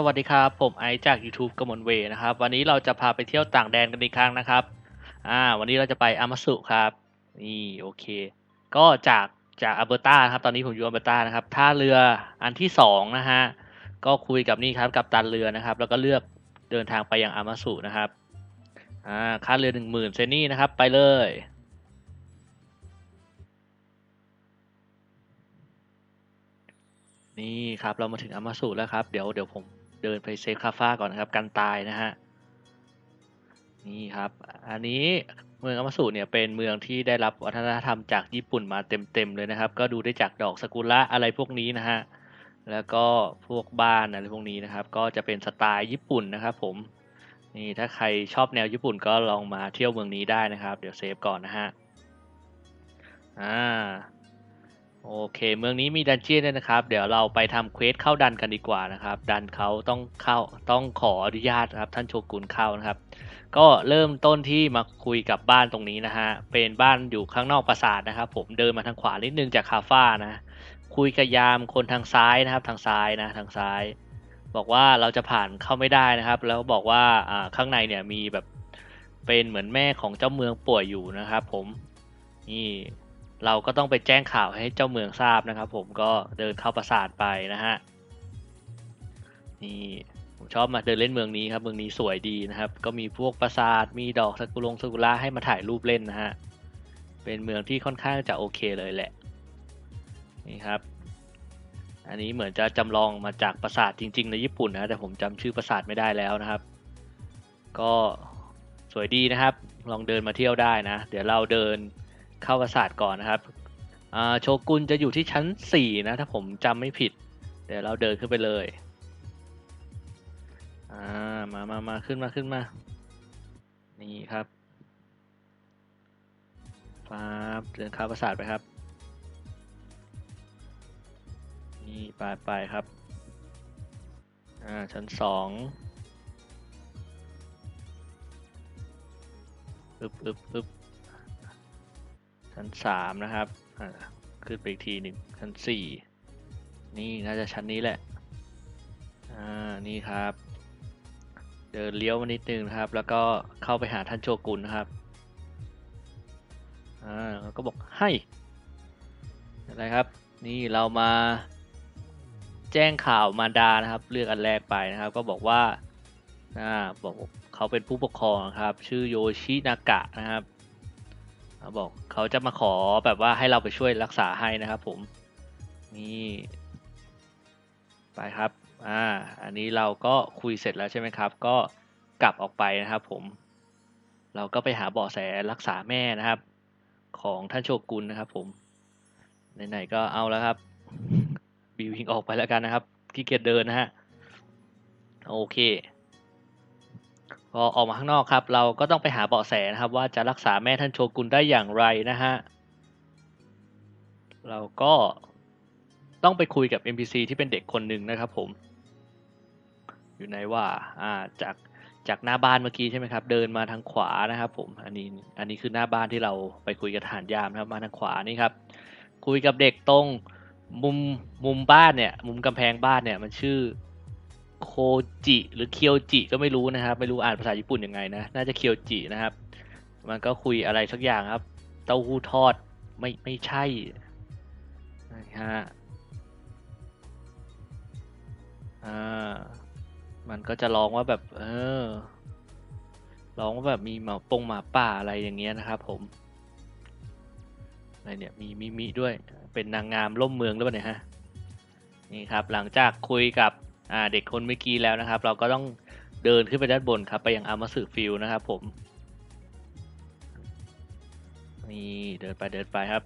สวัสดีครับ ผมไอซ์จาก YouTube กมลเวนะครับ วันนี้เราจะพาไปเที่ยวต่างแดนกันอีกครั้งนะครับ อ่า วันนี้เราจะไปอามาสุครับ นี่โอเค ก็จากจากอัลเบอร์ตาครับ ตอนนี้ผมอยู่อัลเบอร์ตานะครับ ท่าเรืออันที่สองนะฮะ ก็คุยกับนี่ครับกับตันเรือนะครับ แล้วก็เลือกเดินทางไปยังอามาสุนะครับ อ่า ค่าเรือหนึ่งหมื่นเซนี่นะครับ ไปเลยนี่ครับเรามาถึงอามาสุแล้วครับ เดี๋ยวเดี๋ยวผม เดินไปเซฟคาฟ้าก่อนนะครับ กันตายนะฮะนี่ครับ อันนี้เมืองอามาสุเนี่ยเป็นเมืองที่ได้รับวัฒนธรรมจากญี่ปุ่นมาเต็มๆเลยนะครับ ก็ดูได้จากดอกซากุระอะไรพวกนี้นะฮะแล้วก็พวกบ้านอะไรพวกนี้นะครับ ก็จะเป็นสไตล์ญี่ปุ่นนะครับ ผมนี่ถ้าใครชอบแนวญี่ปุ่นก็ลองมาเที่ยวเมืองนี้ได้นะครับ เดี๋ยวเซฟก่อนนะฮะอ่า โอเค เมืองนี้มีดันเจี้ยนด้วยนะครับ เดี๋ยวเราไปทำเควสเข้าดันกันดีกว่านะครับ ดันเขาต้องเข้าต้องขออนุญาตครับ ท่านโชกุนเข้านะครับ ก็เริ่มต้นที่มาคุยกับบ้านตรงนี้นะฮะ เป็นบ้านอยู่ข้างนอกปราสาทนะครับ ผมเดินมาทางขวานิดนึงจากคาฟ้านะ คุยกับยามคนทางซ้ายนะครับ ทางซ้ายนะทางซ้าย บอกว่าเราจะผ่านเข้าไม่ได้นะครับ แล้วบอกว่าอ่าข้างในเนี่ยมีแบบเป็นเหมือนแม่ของเจ้าเมืองป่วยอยู่นะครับ ผมนี่ เราก็ต้องไปแจ้งข่าวให้เจ้าเมืองทราบนะครับ ผมก็เดินเข้าปราสาทไปนะฮะนี่ผมชอบมาเดินเล่นเมืองนี้ครับเมืองนี้สวยดีนะครับ ก็มีพวกปราสาทมีดอกซากุรงซากุระให้มาถ่ายรูปเล่นนะฮะเป็นเมืองที่ค่อนข้างจะโอเคเลยแหละนี่ครับ อันนี้เหมือนจะจำลองมาจากปราสาทจริง ๆ ในญี่ปุ่นนะแต่ผมจำชื่อปราสาทไม่ได้แล้วนะครับ ก็สวยดีนะครับ ลองเดินมาเที่ยวได้นะ เดี๋ยวเราเดิน เข้าปราสาทก่อนนะครับโชกุนจะอยู่ที่ชั้นสี่นะ ถ้าผมจำไม่ผิด เดี๋ยวเราเดินขึ้นไปเลยอ่ามามามาขึ้นมาขึ้นมา นี่ครับฟ้าบเดินข้าปราสาทไปครับ นี่ไปไปครับ อ่า ชั้นสองปึ๊บปึ๊บปึ๊บ ชั้นสามนะครับ ขึ้นไปอีกทีหนึ่งชั้นสี่นี่น่าจะชั้นนี้แหละ อ่า นี่ครับ เดินเลี้ยวมานิดนึงนะครับ แล้วก็เข้าไปหาท่านโชกุนนะครับ อ่าแล้วก็บอกให้อะไรครับ นี่เรามาแจ้งข่าวมารดานะครับ เลือกอันแรกไปนะครับ ก็บอกว่า อ่า บอกเขาเป็นผู้ปกครองครับ ชื่อโยชินากะนะครับ บอกเขาจะมาขอแบบว่าให้เราไปช่วยรักษาให้นะครับผม นี่ไปครับ อ่า อันนี้เราก็คุยเสร็จแล้วใช่ไหมครับ ก็กลับออกไปนะครับผม เราก็ไปหาเบาะแสรักษาแม่นะครับ ของท่านโชกุนนะครับผม ไหนๆก็เอาแล้วครับ บิวิ่งออกไปแล้วกันนะครับขี้เกียจเดินนะฮะ โอเค พอออกมาข้างนอกครับ เราก็ต้องไปหาเบาะแสนะครับ ว่าจะรักษาแม่ท่านโชกุนได้อย่างไรนะฮะเราก็ต้องไปคุยกับ NPC ที่เป็นเด็กคนหนึ่งนะครับผม อยู่ไหนว่าอ่าจากจากหน้าบ้านเมื่อกี้ใช่ไหมครับ เดินมาทางขวานะครับ ผมอันนี้อันนี้คือหน้าบ้านที่เราไปคุยกับทหารยามนะครับ มาทางขวานี่ครับ คุยกับเด็กตรงมุมมุมบ้านเนี่ย มุมกำแพงบ้านเนี่ย มันชื่อ โคจิ หรือเคียวจิก็ไม่รู้นะครับ ไม่รู้อ่านภาษาญี่ปุ่นยังไงนะ น่าจะเคียวจินะครับ มันก็คุยอะไรสักอย่างครับ เต้าหู้ทอดไม่ไม่ใช่นะฮะอ่ามันก็จะร้องว่าแบบ เออร้องว่าแบบมีหมาปงหมาป่าอะไรอย่างเงี้ยนะครับ ผมอะไรเนี่ยมีมีมีด้วย เป็นนางงามล่มเมืองหรือเปล่าเนี่ยฮะนี่ครับ หลังจากคุยกับ เด็กคนเมื่อกี้แล้วนะครับ เราก็ต้องเดินขึ้นไปด้านบนครับ ไปยังอามาสึฟิลนะครับผมนี่เดินไปเดินไปครับ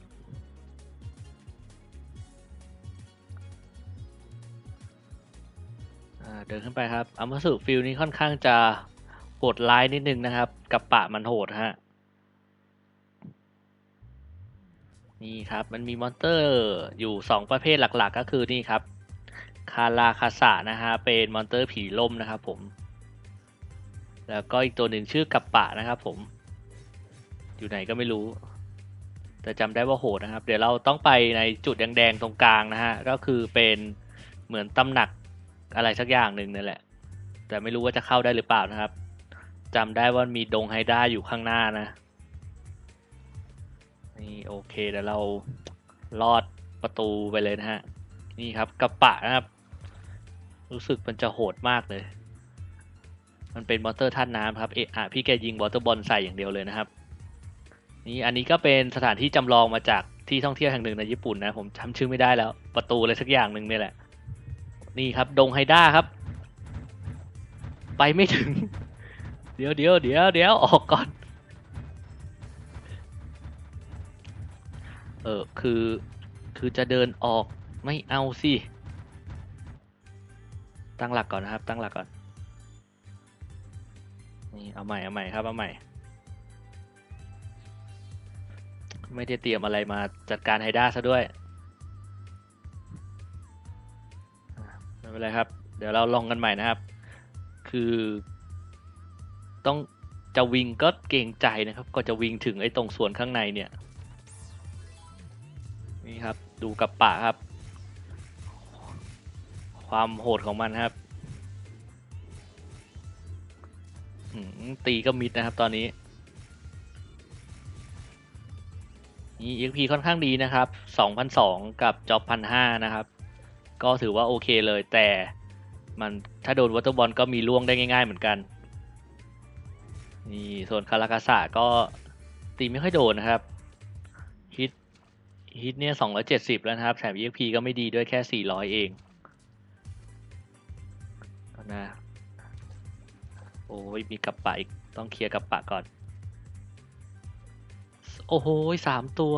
เดินขึ้นไปครับอามาสึฟิลนี้ค่อนข้างจะโหดร้ายนิดนึงนะครับ กับปะมันโหดฮะนี่ครับมันมีมอนเตอร์อยู่สองประเภทหลักๆ ก็คือนี่ครับ คาราคาสะนะฮะเป็นมอนเตอร์ผีล่มนะครับผม แล้วก็อีกตัวหนึ่งชื่อกัปปะนะครับผม อยู่ไหนก็ไม่รู้ แต่จำได้ว่าโหดนะครับ เดี๋ยวเราต้องไปในจุดแดงๆตรงกลางนะฮะ ก็คือเป็นเหมือนตำหนักอะไรสักอย่างหนึ่งนั่นแหละ แต่ไม่รู้ว่าจะเข้าได้หรือเปล่านะครับจำได้ว่ามีดงไฮด้าอยู่ข้างหน้านะ นี่โอเคเดี๋ยวเราลอดประตูไปเลยนะฮะ นี่ครับกระปะนะครับ รู้สึกมันจะโหดมากเลย มันเป็นมอเตอร์ท่านน้ำครับ เอะพี่แกยิงวอเตอร์บอลใส่อย่างเดียวเลยนะครับ นี่อันนี้ก็เป็นสถานที่จำลองมาจากที่ท่องเที่ยวแห่งหนึ่งในญี่ปุ่นนะ ผมจำชื่อไม่ได้แล้ว ประตูอะไรสักอย่างหนึ่งนี่แหละ นี่ครับ ดงไฮด้าครับ ไปไม่ถึง เดี๋ยวเดี๋ยวเดี๋ยวเดี๋ยวออกก่อน เออคือ คือจะเดินออกไม่เอาสิ ตั้งหลักก่อนนะครับ ตั้งหลักก่อน นี่เอาใหม่เอาใหม่ครับเอาใหม่ ไม่ได้เตรียมอะไรมาจัดการไฮด้าซะด้วยไม่เป็นไรครับ เดี๋ยวเราลองกันใหม่นะครับ คือ ต้องจะวิ่งก็เกรงใจนะครับ ก็จะวิ่งถึงไอ้ตรงส่วนข้างในเนี่ย นี่ครับ ดูกับปะครับ ความโหดของมันครับตีก็มิดนะครับตอนนี้นี่ EXP ค่อนข้างดีนะครับ2,002กับจ็อบ1,500นะครับ ก็ถือว่าโอเคเลย แต่มันถ้าโดนวอเตอร์บอลก็มีล่วงได้ง่าย ๆ เหมือนกัน นี่ส่วนคารากาสะก็ตีไม่ค่อยโดนนะครับ ฮิตฮิตเนี่ย270 แล้วนะครับ แถม EXP ก็ไม่ดีด้วยแค่ 400 เอง เอานะโอ้ยมีกระปะอีก ต้องเคลียร์กระปะก่อน โอ้โหสามตัว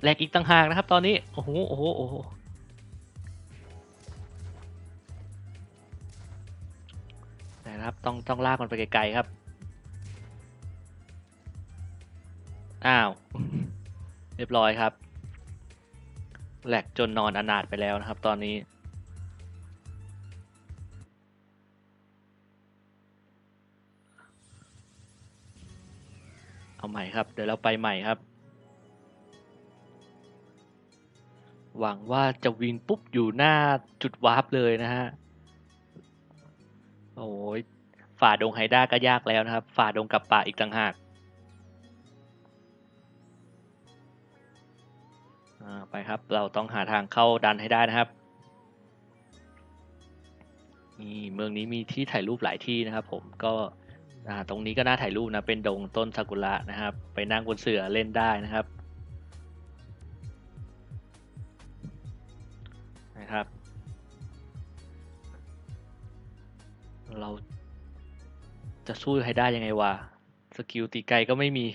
แหลกอีกต่างหากนะครับ ตอนนี้ โอ้โหโอ้โหโอ้โหนะครับต้องต้องลากมันไปไกลๆครับ อ้าว เรียบร้อยครับแหลกจนนอนอนาถไปแล้วนะครับ ตอนนี้ เอาใหม่ครับ เดี๋ยวเราไปใหม่ครับ หวังว่าจะวิ่งปุ๊บอยู่หน้าจุดวาร์ปเลยนะฮะ โอ้ยฝ่าดงไฮด้าก็ยากแล้วนะครับ ฝ่าดงกับป่าอีกต่างหากอ่าไปครับ เราต้องหาทางเข้าดันให้ได้นะครับนี่เมืองนี้มีที่ถ่ายรูปหลายที่นะครับผมก็ อ่าตรงนี้ก็น่าถ่ายรูปนะเป็นดงต้นซากุระนะครับ ไปนั่งบนเสือเล่นได้นะครับนะครับ เราจะสู้ให้ได้ยังไงวะสกิลตีไกลก็ไม่มี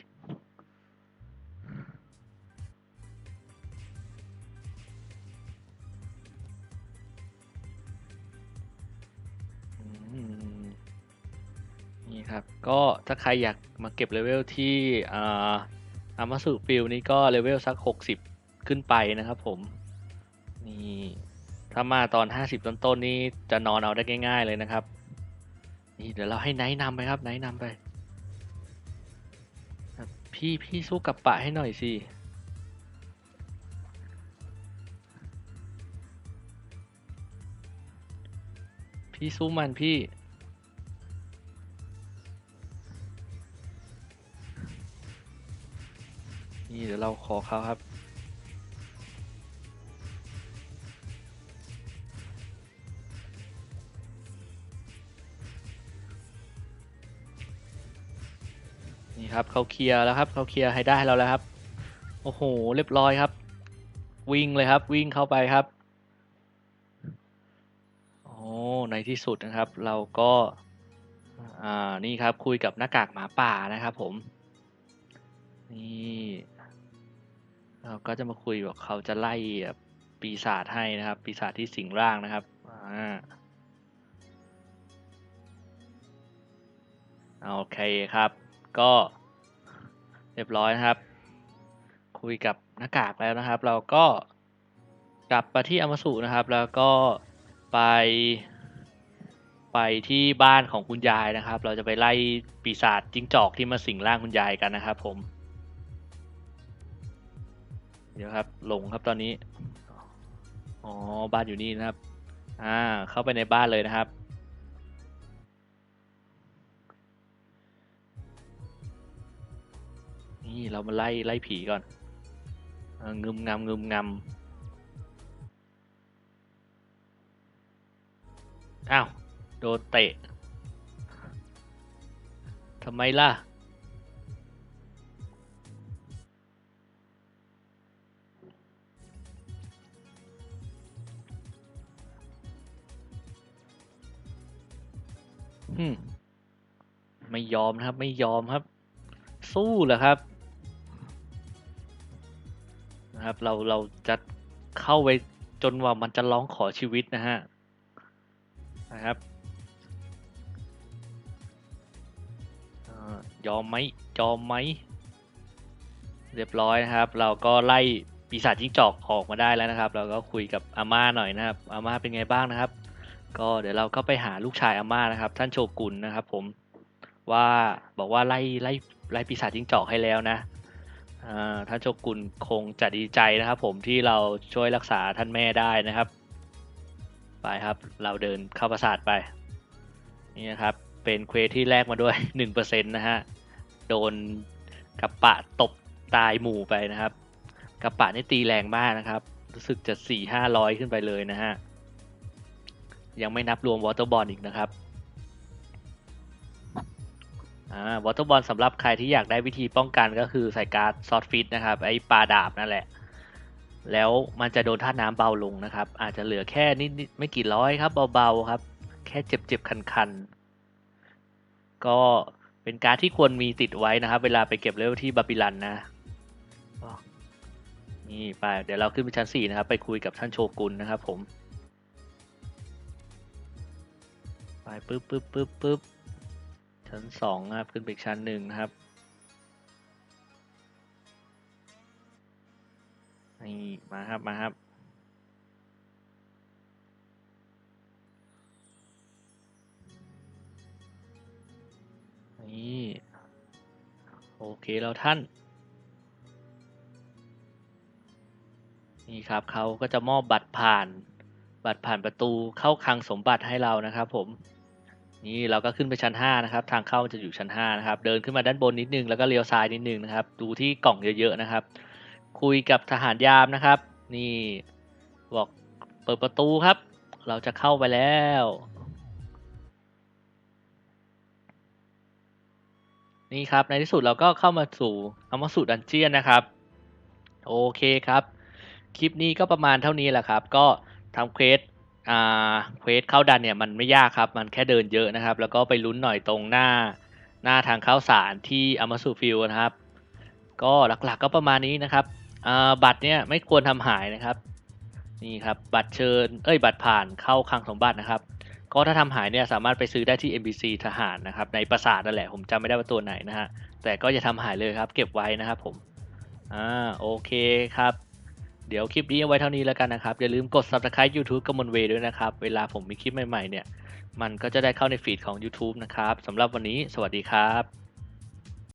นี่ครับ ก็ถ้าใครอยากมาเก็บเลเวลที่อามาสุฟิลนี่ก็เลเวลสักหกสิบขึ้นไปนะครับผมนี่ถ้ามาตอนห้าสิบต้นๆนี่จะนอนเอาได้ง่าย ๆ เลยนะครับ นี่เดี๋ยวเราให้ไนท์นำไปครับไนท์นำไป พี่พี่สู้กับปะให้หน่อยสิพี่สู้มันพี่ นี่เดี๋ยวเราขอเขาครับ นี่ครับเขาเคลียร์แล้วครับเขาเคลียร์ให้ได้เราแล้วครับ โอ้โหเรียบร้อยครับ วิ่งเลยครับวิ่งเข้าไปครับโอ้ในที่สุดนะครับ เราก็อ่านี่ครับคุยกับหน้ากากหมาป่านะครับผมนี่ เราก็จะมาคุยแบบเขาจะไล่แบบปีศาจให้นะครับ ปีศาจที่สิงร่างนะครับอ่าโอเคครับ ก็เรียบร้อยนะครับ คุยกับหน้ากากแล้วนะครับ เราก็กลับมาที่อมสุนะครับ แล้วก็ไปไปที่บ้านของคุณยายนะครับ เราจะไปไล่ปีศาจจิ้งจอกที่มาสิงร่างคุณยายกันนะครับผม เดี๋ยวครับหลงครับตอนนี้ อ๋อบ้านอยู่นี่นะครับ อ่า เข้าไปในบ้านเลยนะครับ นี่เรามาไล่ไล่ผีก่อนเอองึมงำงึมงำอ้าว โดนเตะทำไมล่ะ ไม่ยอมนะครับ ไม่ยอมครับ สู้เหรอครับ นะครับ เราเราจะเข้าไปจนว่ามันจะร้องขอชีวิตนะฮะนะครับอยอมไหมยอมไหมเรียบร้อยนะครับ เราก็ไล่ปีศาจจิ้งจอกออกมาได้แล้วนะครับ เราก็คุยกับอาม่าหน่อยนะครับ อาม่าเป็นไงบ้างนะครับ ก็เดี๋ยวเราก็ไปหาลูกชายอาม่านะครับ ท่านโชกุนนะครับ ผมว่าบอกว่าไล่ไล่ไล่ปีศาจจิ้งจอกให้แล้วนะท่านโชกุนคงจะดีใจนะครับ ผมที่เราช่วยรักษาท่านแม่ได้นะครับ ไปครับ เราเดินเข้าปราสาทไป นี่นะครับ เป็นเควสที่แลกมาด้วยหนึ่งเปอร์เซ็นต์นะฮะ โดนกับปะตบตายหมู่ไปนะครับ กับปะนี่ตีแรงมากนะครับ รู้สึกจะสี่ห้าร้อยขึ้นไปเลยนะฮะ ยังไม่นับรวมวอเตอร์บอลอีกนะครับวอเตอร์บอลสำหรับใครที่อยากได้วิธีป้องกันก็คือใส่การ์ดซอฟฟิตนะครับ ไอ้ปลาดาบนั่นแหละ แล้วมันจะโดนท่าน้ำเบาลงนะครับ อาจจะเหลือแค่นิดนิดไม่กี่ร้อยครับเบาๆครับ แค่เจ็บๆคันๆ ก็เป็นการดที่ควรมีติดไว้นะครับ เวลาไปเก็บเลเวลที่บาบิลันนะนี่ไปเดี๋ยวเราขึ้นไปชั้นสี่นะครับ ไปคุยกับท่านโชกุนนะครับผม ปปึ๊บปึ๊บปึ๊บปึ๊บชั้นสองครับ ขึ้นไปชั้นหนึ่งนะครับนี่มาครับ มาครับ นี่ โอเคแล้วท่าน นี่ครับเขาก็จะมอบบัตรผ่าน บัตรผ่านประตูเข้าคลังสมบัติให้เรานะครับผม นี่เราก็ขึ้นไปชั้นห้านะครับทางเข้าจะอยู่ชั้นห้านะครับเดินขึ้นมาด้านบนนิดนึงแล้วก็เลี้ยวซ้ายนิดนึงนะครับ ดูที่กล่องเยอะๆนะครับ คุยกับทหารยามนะครับ นี่บอกเปิดประตูครับ เราจะเข้าไปแล้วนี่ครับในที่สุดเราก็เข้ามาสู่อามาสู่ดันเจียนนะครับ โอเคครับ คลิปนี้ก็ประมาณเท่านี้แหละครับ ก็ทำเควส อ่าเควสเข้าดันเนี่ยมันไม่ยากครับ มันแค่เดินเยอะนะครับ แล้วก็ไปลุ้นหน่อยตรงหน้าหน้าทางเข้าสารที่อามาสูฟิลนะครับ ก็หลักๆก็ประมาณนี้นะครับบัตรเนี่ยไม่ควรทำหายนะครับนี่ครับบัตรเชิญเอ้ยบัตรผ่านเข้าคลังสมบัตินะครับ ก็ถ้าทำหายเนี่ยสามารถไปซื้อได้ที่ NPC ทหารนะครับในปราสาทนั่นแหละผมจำไม่ได้ว่าตัวไหนนะฮะแต่ก็อย่าทำหายเลยครับ เก็บไว้นะครับผมอ่าโอเคครับ เดี๋ยวคลิปนี้เอาไว้เท่านี้แล้วกันนะครับ อย่าลืมกด subscribe YouTube กมลเวด้วยนะครับ เวลาผมมีคลิปใหม่ๆเนี่ย มันก็จะได้เข้าในฟีดของ YouTube นะครับสำหรับวันนี้ สวัสดีครับ